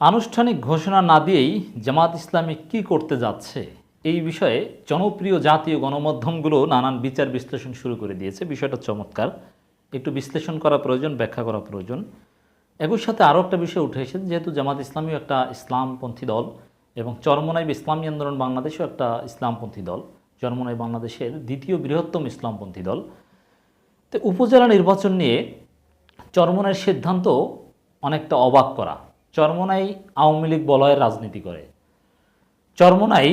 আনুষ্ঠানিক ঘোষণা না দিয়েই জামাত ইসলামী কি করতে যাচ্ছে? এই বিষয়ে জনপ্রিয় জাতীয় গণমাধ্যমগুলো নানান বিচার বিশ্লেষণ শুরু করে দিয়েছে। বিষয়টা চমৎকার। একটু বিশ্লেষণ করা প্রয়োজন, ব্যাখ্যা করা প্রয়োজন। একই সাথে আরও একটা বিষয় উঠে এসেছে, যেহেতু জামাত ইসলামীও একটা ইসলামপন্থী দল এবং চরমনাই ইসলামী আন্দোলন বাংলাদেশও একটা ইসলামপন্থী দল, চরমনাই বাংলাদেশের দ্বিতীয় বৃহত্তম ইসলামপন্থী দল। তো উপজেলা নির্বাচন নিয়ে চরমনাইয়ের সিদ্ধান্ত অনেকটা অবাক করা। চরমনাই আওয়ামী লীগ বলয়ের রাজনীতি করে। চরমনাই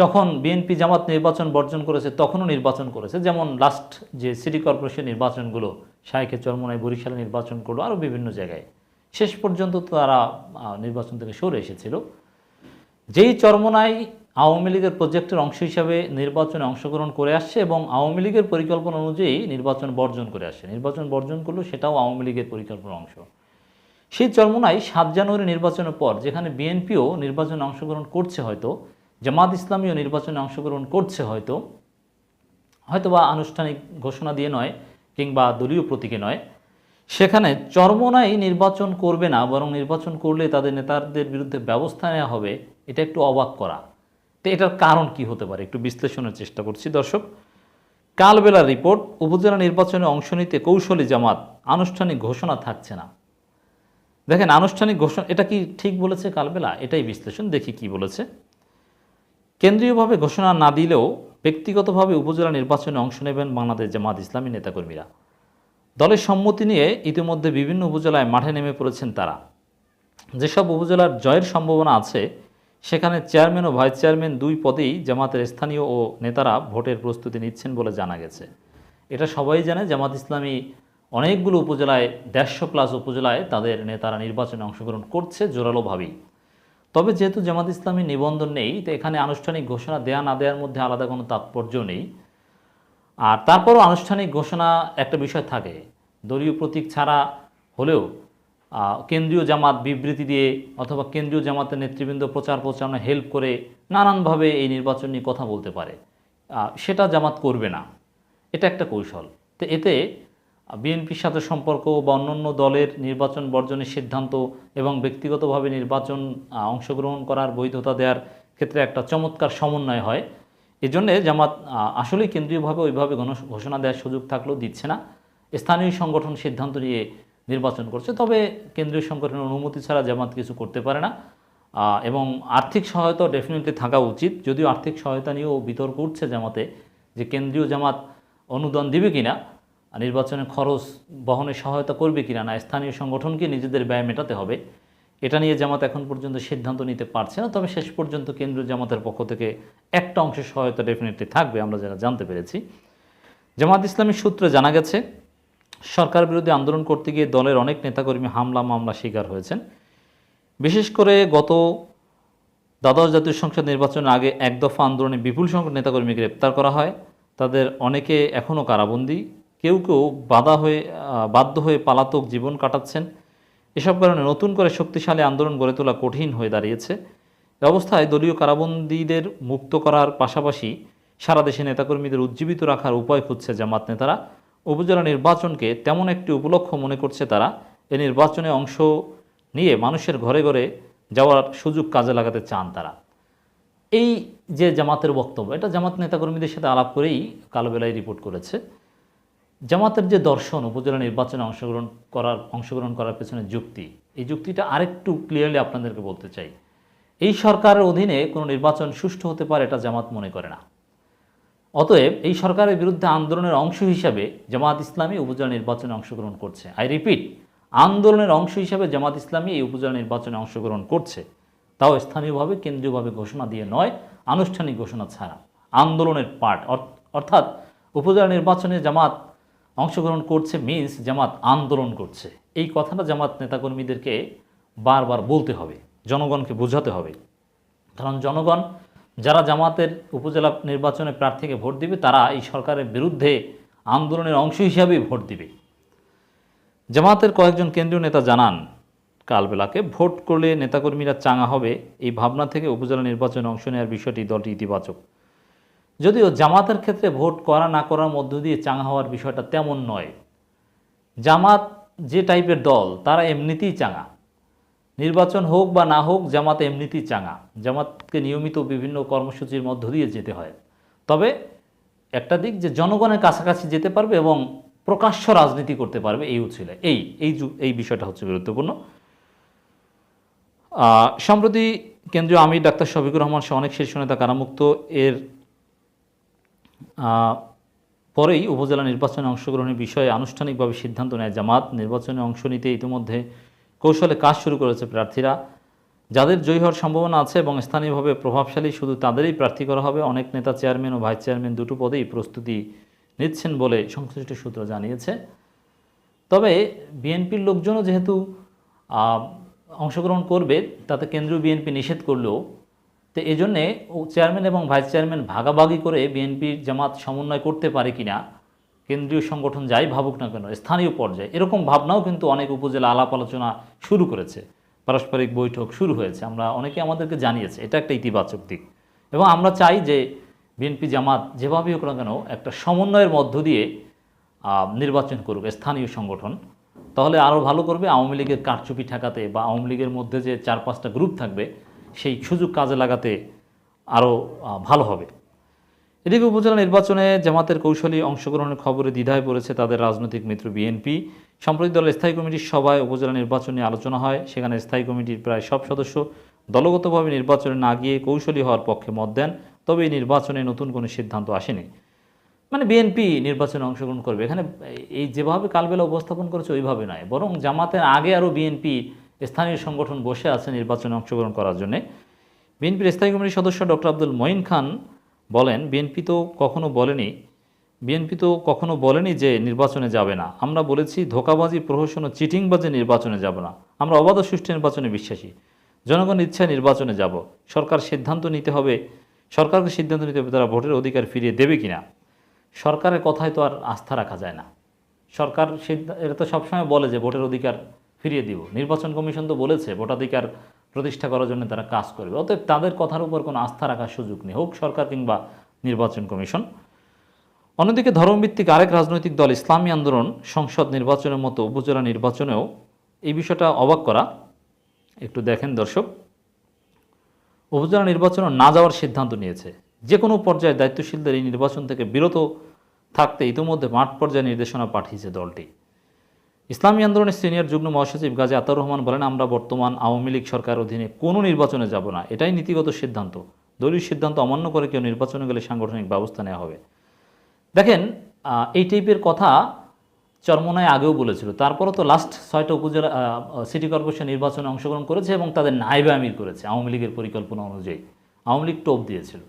যখন বিএনপি জামাত নির্বাচন বর্জন করেছে, তখনও নির্বাচন করেছে। যেমন লাস্ট যে সিটি কর্পোরেশন নির্বাচনগুলো, শাইখে চরমনাই বরিশালে নির্বাচন করল, আরও বিভিন্ন জায়গায়। শেষ পর্যন্ত তারা নির্বাচন থেকে সরে এসেছিল। যেই চরমনাই আওয়ামী লীগের প্রজেক্টের অংশ হিসাবে নির্বাচনে অংশগ্রহণ করে আসছে এবং আওয়ামী লীগের পরিকল্পনা অনুযায়ী নির্বাচন বর্জন করে আসছে। নির্বাচন বর্জন করলেও সেটাও আওয়ামী লীগের পরিকল্পনার অংশ। সেই চরমনাই সাত জানুয়ারি নির্বাচনের পর যেখানে বিএনপিও নির্বাচনে অংশগ্রহণ করছে হয়তো, জামাত ইসলামীও নির্বাচনে অংশগ্রহণ করছে হয়তো হয়তো বা আনুষ্ঠানিক ঘোষণা দিয়ে নয় কিংবা দলীয় প্রতীকে নয়। সেখানে চরমনাই নির্বাচন করবে না, বরং নির্বাচন করলে তাদের নেতাদের বিরুদ্ধে ব্যবস্থা নেওয়া হবে, এটা একটু অবাক করা। তো এটার কারণ কি হতে পারে? একটু বিশ্লেষণের চেষ্টা করছি, দর্শক। কালবেলার রিপোর্ট, উপজেলা নির্বাচনে অংশ নিতে কৌশলী জামাত, আনুষ্ঠানিক ঘোষণা থাকছে না। দেখেন, আনুষ্ঠানিক ঘোষণা, এটা কি ঠিক বলেছে কালবেলা? এটাই বিশ্লেষণ, দেখি কি বলেছে। কেন্দ্রীয়ভাবে ঘোষণা না দিলেও ব্যক্তিগতভাবে উপজেলা নির্বাচনে অংশ নেবেন বাংলাদেশ জামাত ইসলামী নেতাকর্মীরা। দলের সম্মতি নিয়ে ইতিমধ্যে বিভিন্ন উপজেলায় মাঠে নেমে পড়েছেন তারা। যেসব উপজেলার জয়ের সম্ভাবনা আছে, সেখানে চেয়ারম্যান ও ভাইস চেয়ারম্যান দুই পদেই জামাতের স্থানীয় ও নেতারা ভোটের প্রস্তুতি নিচ্ছেন বলে জানা গেছে। এটা সবাই জানে, জামাত ইসলামী অনেকগুলো উপজেলায়, দেড়শো প্লাস উপজেলায় তাদের নেতারা নির্বাচনে অংশগ্রহণ করছে জোরালোভাবেই। তবে যেহেতু জামাত ইসলামী নিবন্ধন নেই, তো এখানে আনুষ্ঠানিক ঘোষণা দেয়া না দেওয়ার মধ্যে আলাদা কোনো তাৎপর্য নেই। আর তারপরও আনুষ্ঠানিক ঘোষণা একটা বিষয় থাকে, দলীয় প্রতীক ছাড়া হলেও কেন্দ্রীয় জামাত বিবৃতি দিয়ে অথবা কেন্দ্রীয় জামাতের নেতৃবৃন্দ প্রচার প্রচারণা হেল্প করে নানানভাবে এই নির্বাচন নিয়ে কথা বলতে পারে। সেটা জামাত করবে না। এটা একটা কৌশল। তো এতে বিএনপির সাথে সম্পর্ক বা অন্যান্য দলের নির্বাচন বর্জনের সিদ্ধান্ত এবং ব্যক্তিগতভাবে নির্বাচন অংশগ্রহণ করার বৈধতা দেওয়ার ক্ষেত্রে একটা চমৎকার সমন্বয় হয়। এজন্যে জামাত আহ, আসলেই কেন্দ্রীয়ভাবে ওইভাবে গণ- ঘোষণা দেওয়ার সুযোগ থাকলেও দিচ্ছে না। স্থানীয় সংগঠন সিদ্ধান্ত নিয়ে নির্বাচন করছে তবে কেন্দ্রীয় সংগঠনের অনুমতি ছাড়া জামাত কিছু করতে পারে না। এবং আর্থিক সহায়তা ডেফিনেটলি থাকা উচিত যদিও আর্থিক সহায়তা নিয়েও বিতর্ক উঠছে জামাতে যে কেন্দ্রীয় জামাত অনুদান দিবে কিনা। আর নির্বাচনে খরচ বহনে সহায়তা করবে কিনা না, স্থানীয় সংগঠনকে নিজেদের ব্যয় মেটাতে হবে? এটা নিয়ে জামাত এখন পর্যন্ত সিদ্ধান্ত নিতে পারছে না, তবে শেষ পর্যন্ত কেন্দ্রীয় জামাতের পক্ষ থেকে একটা অংশের সহায়তা ডেফিনেটলি থাকবে, আমরা যারা জানতে পেরেছি। জামাত ইসলামীর সূত্রে জানা গেছে, সরকার বিরোধী আন্দোলন করতে গিয়ে দলের অনেক নেতাকর্মী হামলা, মামলা শিকার হয়েছেন। বিশেষ করে গত দ্বাদশ জাতীয় সংসদ নির্বাচনের আগে এক দফা আন্দোলনে বিপুল সংখ্যক নেতাকর্মী গ্রেপ্তার করা হয়। তাদের অনেকে এখনও কারাবন্দী। কেউ কেউ বাধা হয়ে বাধ্য হয়ে পালাতক জীবন কাটাচ্ছেন। এসব কারণে নতুন করে শক্তিশালী আন্দোলন গড়ে তোলা কঠিন হয়ে দাঁড়িয়েছে। এ অবস্থায় দলীয় কারাবন্দীদের মুক্ত করার পাশাপাশি সারা দেশে নেতাকর্মীদের উজ্জীবিত রাখার উপায় খুঁজছে জামাত নেতারা। উপজেলা নির্বাচনকে তেমন একটি উপলক্ষ মনে করছে তারা। এ নির্বাচনে অংশ নিয়ে মানুষের ঘরে ঘরে যাওয়ার সুযোগ কাজে লাগাতে চান তারা। এই যে জামাতের বক্তব্য, এটা জামাত নেতাকর্মীদের সাথে আলাপ করেই কালোবেলায় রিপোর্ট করেছে। জামাতের যে দর্শন, উপজেলা নির্বাচনে অংশগ্রহণ করার অংশগ্রহণ করার পেছনে যুক্তি, এই যুক্তিটা আরেকটু ক্লিয়ারলি আপনাদেরকে বলতে চাই। এই সরকারের অধীনে কোনো নির্বাচন সুষ্ঠু হতে পারে এটা জামাত মনে করে না। অতএব এই সরকারের বিরুদ্ধে আন্দোলনের অংশ হিসাবে জামাত ইসলামী উপজেলা নির্বাচনে অংশগ্রহণ করছে। আই রিপিট আন্দোলনের অংশ হিসাবে জামাত ইসলামী এই উপজেলা নির্বাচনে অংশগ্রহণ করছে। তাও স্থানীয়ভাবে, কেন্দ্রীয়ভাবে ঘোষণা দিয়ে নয়, আনুষ্ঠানিক ঘোষণা ছাড়া। আন্দোলনের পার্ট অর্থাৎ উপজেলা নির্বাচনে জামাত অংশগ্রহণ করছে মিন্স জামাত আন্দোলন করছে। এই কথাটা জামাত নেতাকর্মীদেরকে বারবার বলতে হবে, জনগণকে বোঝাতে হবে। কারণ জনগণ যারা জামাতের উপজেলা নির্বাচনে প্রার্থীকে ভোট দিবে, তারা এই সরকারের বিরুদ্ধে আন্দোলনের অংশ হিসাবেই ভোট দিবে। জামাতের কয়েকজন কেন্দ্রীয় নেতা জানান কালবেলাকে ভোট করলে নেতাকর্মীরা চাঙা হবে। এই ভাবনা থেকে উপজেলা নির্বাচনে অংশ নেওয়ার বিষয়টি দলটি ইতিবাচক। যদিও জামাতের ক্ষেত্রে ভোট করা না করার মধ্য দিয়ে চাঙা হওয়ার বিষয়টা তেমন নয়। জামাত যে টাইপের দল, তারা এমনিতেই চাঙা। নির্বাচন হোক বা না হোক, জামাত এমনিতেই চাঙা। জামাতকে নিয়মিত বিভিন্ন কর্মসূচির মধ্য দিয়ে যেতে হয়। তবে একটা দিক যে জনগণের কাছাকাছি যেতে পারবে এবং প্রকাশ্য রাজনীতি করতে পারবে, এই উচিলে এই এই এই বিষয়টা হচ্ছে গুরুত্বপূর্ণ। সম্প্রতি কেন্দ্রীয় আমির ডাক্তার শফিকুর রহমান সহ অনেক শীর্ষ নেতা কারামুক্ত। এর পরেই উপজেলা নির্বাচনে অংশগ্রহণের বিষয়ে আনুষ্ঠানিকভাবে সিদ্ধান্ত নেয় জামাত। নির্বাচনে অংশ নিতে ইতিমধ্যে কৌশলে কাজ শুরু করেছে প্রার্থীরা। যাদের জয়ী হওয়ার সম্ভাবনা আছে এবং স্থানীয়ভাবে প্রভাবশালী, শুধু তাদেরই প্রার্থী করা হবে, অনেক নেতা চেয়ারম্যান ও ভাইস চেয়ারম্যান দুটো পদেই প্রস্তুতি নিচ্ছেন বলে সংশ্লিষ্ট সূত্র জানিয়েছে। তবে বিএনপির লোকজনও যেহেতু অংশগ্রহণ করবে, তাতে কেন্দ্রীয় বিএনপি নিষেধ করলেও তো এই জন্যে চেয়ারম্যান এবং ভাইস চেয়ারম্যান ভাগাভাগি করে বিএনপির জামাত সমন্বয় করতে পারে কিনা, কেন্দ্রীয় সংগঠন যাই ভাবুক না কেন, স্থানীয় পর্যায়ে, এরকম ভাবনাও কিন্তু অনেক উপজেলা আলাপ আলোচনা শুরু করেছে। পারস্পরিক বৈঠক শুরু হয়েছে, আমরা অনেকে আমাদেরকে জানিয়েছে, এটা একটা ইতিবাচক দিক। এবং আমরা চাই যে বিএনপি জামাত যেভাবেই হোক না কেন একটা সমন্বয়ের মধ্য দিয়ে নির্বাচন করুক, স্থানীয় সংগঠন। তাহলে আরও ভালো করবে, আওয়ামী লীগের কারচুপি ঠেকাতে বা আওয়ামী লীগের মধ্যে যে চার পাঁচটা গ্রুপ থাকবে সেই সুযোগ কাজে লাগাতে আরও ভালো হবে। এদিকে উপজেলা নির্বাচনে জামাতের কৌশলী অংশগ্রহণের খবরে দ্বিধায় পড়েছে তাদের রাজনৈতিক মিত্র বিএনপি। সম্প্রতি দলের স্থায়ী কমিটির সভায় উপজেলা নির্বাচন নিয়ে আলোচনা হয়। সেখানে স্থায়ী কমিটির প্রায় সব সদস্য দলগতভাবে নির্বাচনে না গিয়ে কৌশলী হওয়ার পক্ষে মত দেন। তবে এই নির্বাচনে নতুন কোনো সিদ্ধান্ত আসেনি। মানে বিএনপি নির্বাচনে অংশগ্রহণ করবে। এখানে এই যেভাবে কালবেলা উপস্থাপন করেছে ওইভাবে নয়। বরং জামাতের আগে আরও বিএনপি স্থানীয় সংগঠন বসে আছে নির্বাচনে অংশগ্রহণ করার জন্য। বিএনপির স্থায়ী কমিটির সদস্য ডক্টর আব্দুল মঈন খান বলেন, বিএনপি তো কখনো বলেনি, বিএনপি তো কখনো বলেনি যে নির্বাচনে যাবে না। আমরা বলেছি ধোকাবাজি, প্রহসন ও চিটিংবাজি নির্বাচনে যাব না। আমরা অবাধ সুষ্ঠু নির্বাচনে বিশ্বাসী। জনগণ ইচ্ছায় নির্বাচনে যাব। সরকার সিদ্ধান্ত নিতে হবে। সরকারকে সিদ্ধান্ত নিতে হবে তারা ভোটের অধিকার ফিরিয়ে দেবে কিনা সরকারের কথায় তো আর আস্থা রাখা যায় না। সরকার সিদ্ধা- এটা তো সবসময় বলে যে ভোটের অধিকার ফিরিয়ে দিব। নির্বাচন কমিশন তো বলেছে, ভোটাধিকার প্রতিষ্ঠা করার জন্য তারা কাজ করবে। অতএব তাদের কথার উপর কোনো আস্থা রাখার সুযোগ নেই। হোক সরকার কিংবা নির্বাচন কমিশন। অন্যদিকে ধর্মভিত্তিক আরেক রাজনৈতিক দল ইসলামী আন্দোলন সংসদ নির্বাচনের মতো উপজেলা নির্বাচনেও এই বিষয়টা অবাক করা। একটু দেখেন দর্শক। উপজেলা নির্বাচনে না যাওয়ার সিদ্ধান্ত নিয়েছে। যে কোনো পর্যায়ে দায়িত্বশীলদের এই নির্বাচন থেকে বিরত থাকতে ইতিমধ্যে মাঠ পর্যায়ে নির্দেশনা পাঠিয়েছে দলটি। ইসলামী আন্দোলনের সিনিয়র যুগ্ম মহাসচিব গাজী আতাউর রহমান বলেন, আমরা বর্তমান আওয়ামী লীগ সরকার অধীনে কোনো নির্বাচনে যাব না। এটাই নীতিগত সিদ্ধান্ত। দলীয় সিদ্ধান্ত অমান্য করে কেউ নির্বাচনে গেলে সাংগঠনিক ব্যবস্থা নেওয়া হবে। দেখেন এই টাইপের কথা চরমনায় আগেও বলেছিল। তারপরও তো লাস্ট ছয়টা উপজেলা সিটি কর্পোরেশন নির্বাচনে অংশগ্রহণ করেছে এবং তাদের নাইবে আমির করেছে আওয়ামী লীগের পরিকল্পনা অনুযায়ী। আওয়ামী লীগ টোপ দিয়েছিল।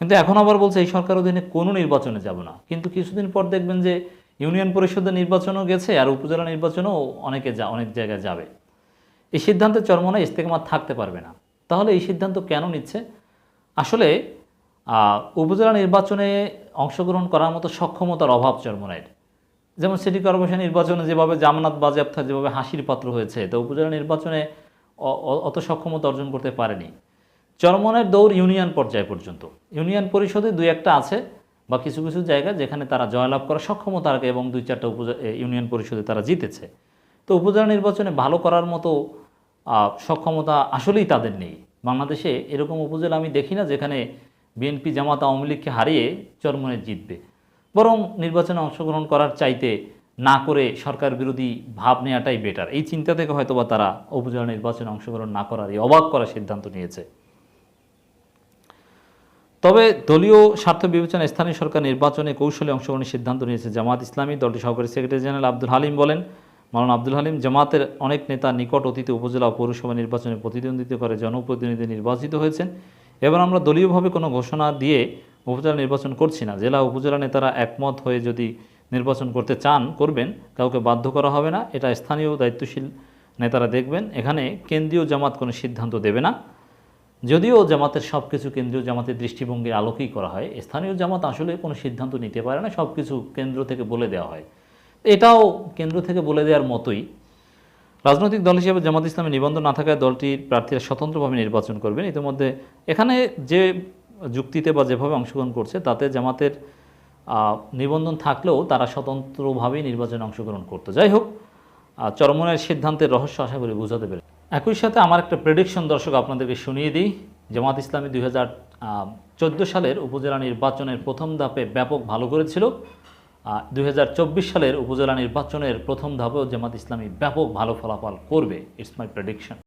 কিন্তু এখন আবার বলছে, এই সরকার অধীনে কোনো নির্বাচনে যাব না। কিন্তু কিছুদিন পর দেখবেন যে ইউনিয়ন পরিষদের নির্বাচনও গেছে আর উপজেলা নির্বাচনও অনেকে যা অনেক জায়গায় যাবে। এই সিদ্ধান্তের চরমনায় ইস্তেকমাত থাকতে পারবে না। তাহলে এই সিদ্ধান্ত কেন নিচ্ছে? আসলে উপজেলা নির্বাচনে অংশগ্রহণ করার মতো সক্ষমতার অভাব চরমনায়ের যেমন সিটি কর্পোরেশন নির্বাচনে যেভাবে জামানত বাজেয়াপ্ত, যেভাবে হাসির পাত্র হয়েছে, তো উপজেলা নির্বাচনে অত সক্ষমতা অর্জন করতে পারেনি। চরমনের দৌড় ইউনিয়ন পর্যায় পর্যন্ত। ইউনিয়ন পরিষদে দুই একটা আছে। বা কিছু কিছু জায়গা যেখানে তারা জয়লাভ করার সক্ষমতা রাখে এবং দুই চারটা উপজে ইউনিয়ন পরিষদে তারা জিতেছে। তো উপজেলা নির্বাচনে ভালো করার মতো সক্ষমতা আসলেই তাদের নেই। বাংলাদেশে এরকম উপজেলা আমি দেখি না যেখানে বিএনপি জামাত আওয়ামী লীগকে হারিয়ে চরমনে জিতবে। বরং নির্বাচনে অংশগ্রহণ করার চাইতে না করে সরকার বিরোধী ভাব নেওয়াটাই বেটার এই চিন্তা থেকে হয়তোবা তারা উপজেলা নির্বাচনে অংশগ্রহণ না করার এই অবাক করার সিদ্ধান্ত নিয়েছে। তবে দলীয় স্বার্থ বিবেচনা স্থানীয় সরকার নির্বাচনে কৌশলে অংশগ্রহণের সিদ্ধান্ত নিয়েছে জামাত ইসলামী। দলটির সহকারী সেক্রেটারি জেনারেল আব্দুল হালিম বলেন, মাওলানা আব্দুল হালিম জামাতের অনেক নেতা নিকট অতীতে উপজেলা পৌরসভা নির্বাচনে প্রতিদ্বন্দ্বিতা করে জনপ্রতিনিধি নির্বাচিত হয়েছেন। এবার আমরা দলীয়ভাবে কোনো ঘোষণা দিয়ে উপজেলা নির্বাচন করছি না। জেলা উপজেলা নেতারা একমত হয়ে যদি নির্বাচন করতে চান, করবেন, কাউকে বাধ্য করা হবে না। এটা স্থানীয় দায়িত্বশীল নেতারা দেখবেন। এখানে কেন্দ্রীয় জামাত কোনো সিদ্ধান্ত দেবে না। যদিও জামাতের সব কিছু কেন্দ্রীয় জামাতের দৃষ্টিভঙ্গির আলোকেই করা হয়, স্থানীয় জামাত আসলে কোনো সিদ্ধান্ত নিতে পারে না সব কিছু কেন্দ্র থেকে বলে দেওয়া হয়। এটাও কেন্দ্র থেকে বলে দেওয়ার মতোই। রাজনৈতিক দল হিসেবে জামাত ইসলামের নিবন্ধন না থাকায় দলটির প্রার্থীরা স্বতন্ত্রভাবে নির্বাচন করবেন। ইতিমধ্যে এখানে যে যুক্তিতে বা যেভাবে অংশগ্রহণ করছে, তাতে জামাতের নিবন্ধন থাকলেও তারা স্বতন্ত্রভাবেই নির্বাচনে অংশগ্রহণ করতো। যাই হোক চরমনের সিদ্ধান্তের রহস্য আশা করি বোঝাতে পেরে একই সাথে আমার একটা প্রেডিকশন দর্শক আপনাদেরকে শুনিয়ে দিই। জামাত ইসলামী দুই হাজার চোদ্দ সালের উপজেলা নির্বাচনের প্রথম ধাপে ব্যাপক ভালো করেছিল। দুই হাজার চব্বিশ সালের উপজেলা নির্বাচনের প্রথম ধাপেও জামাত ইসলামী ব্যাপক ভালো ফলাফল করবে। It's my prediction